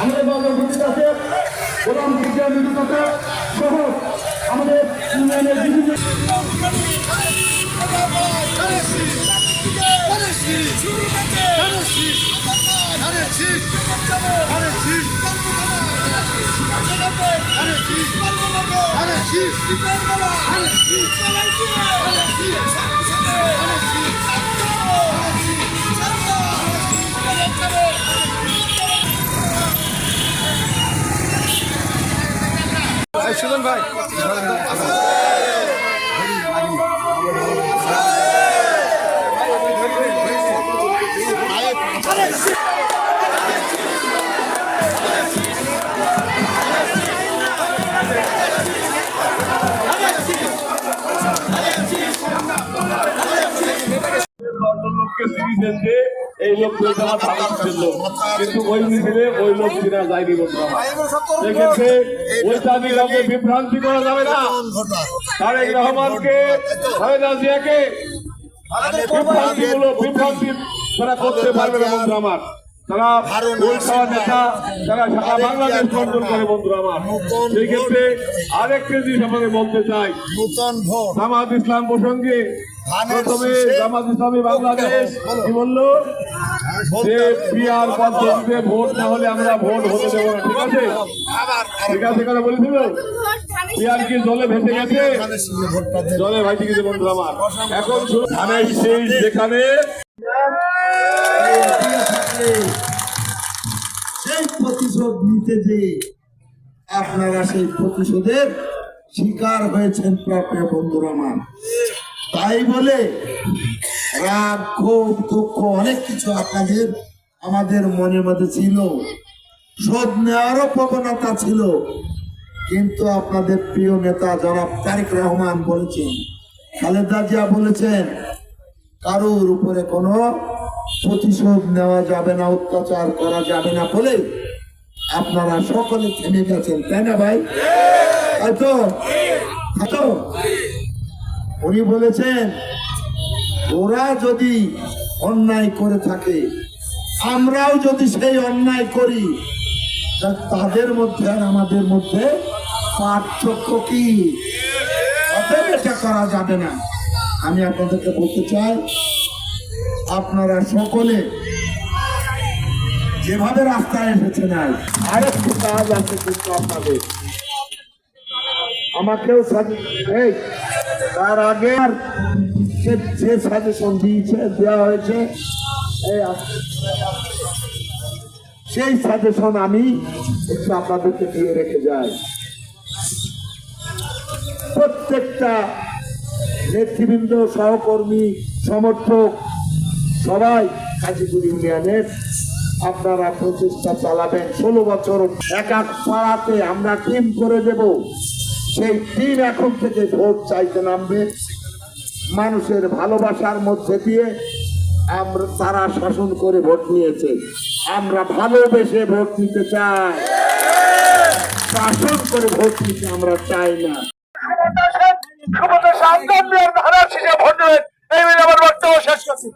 আমাদের দলের উপস্থিত আছে গোলাম বিজ্ঞান বিদ্যুৎ সহ আমাদের ইউনিয়নের বিভিন্ন দশজন লোককে এনছে এই লোক বলতে আমার ছিল কিন্তু ওই মিছিলে ওই লোক কিনা যায়নি সেক্ষেত্রে ওই দাবি কাউকে বিভ্রান্তি করা যাবে না। তারেক রহমানকে খালেদা জিয়াকে? বিভ্রান্তিমূলক বিভ্রান্তি তারা করতে পারবে না বন্ধু আমার। তারা ওই নেতা তারা সারা বাংলাদেশ কন্ট্রোল করে বন্ধু আমার। সেই ক্ষেত্রে আরেকটা জিনিস বলতে চাই। নূতন জামাত ইসলাম প্রসঙ্গে প্রথমে শীষে জামাত ইসলামী বাংলাদেশ কি বলল? যে পিয়ার পদ্ধতিতে ভোট না হলে আমরা ভোট হতে দেবো না ঠিক আছে? আবার ঠিক আছে কথা বলেছিল? পিয়ার কি জলে ভেসে গেছে? জলে বন্ধু আমার। এখন ধানের সেই যেখানে সেই প্রতিশোধ নিতে যে আপনারা সেই প্রতিশোধের শিকার হয়েছেন প্রাপ্য বন্ধুরা আমার। তাই বলে রাগ, ক্ষোভ, দুঃখ, অনেক কিছু আপনাদের আমাদের মনের মধ্যে ছিল। শোধ নেওয়ারও প্রবণতা ছিল। কিন্তু আপনাদের প্রিয় নেতা জনাব তারেক রহমান বলেছেন, খালেদা জিয়া বলেছেন, কারোর উপরে কোনো প্রতিশোধ নেওয়া যাবে না, অত্যাচার করা যাবে না বলে আপনারা সকলে থেমে গেছেন, তাই না ভাই? তো? উনি বলেছেন, ওরা যদি অন্যায় করে থাকে, আমরাও যদি সেই অন্যায় করি তাদের মধ্যে আর আমাদের মধ্যে পার্থক্য কি? এটা করা যাবে না। আমি আপনাদেরকে বলতে চাই, আপনারা সকলে যেভাবে রাস্তায় এসেছেন আজ, আরেকটি কাজ আছে কিন্তু আপনাদের। আমাকেও এই তার আগে যে- সাজেশন দিয়েছে দেওয়া হয়েছে সেই সাজেশন আমি একটু আপনাদেরকে দিয়ে রেখে যাই। প্রত্যেকটা নেতৃবৃন্দ, সহকর্মী, সমর্থক, সবাই কাজীপুর ইউনিয়নের আপনারা প্রচেষ্টা চালাবেন। ষোলো বছর এক এক পাড়াতে আমরা টিম করে দেব। সেই টিম এখন থেকে ভোট চাইতে নামবে। মানুষের ভালোবাসার মধ্যে দিয়ে আমরা তারা শাসন করে ভোট নিয়েছে। আমরা ভালোবেসে ভোট নিতে চাই। শাসন করে ভোট নিতে আমরা চাই না। ধারা ভোট এই আমার বক্তব্য শেষ করছি।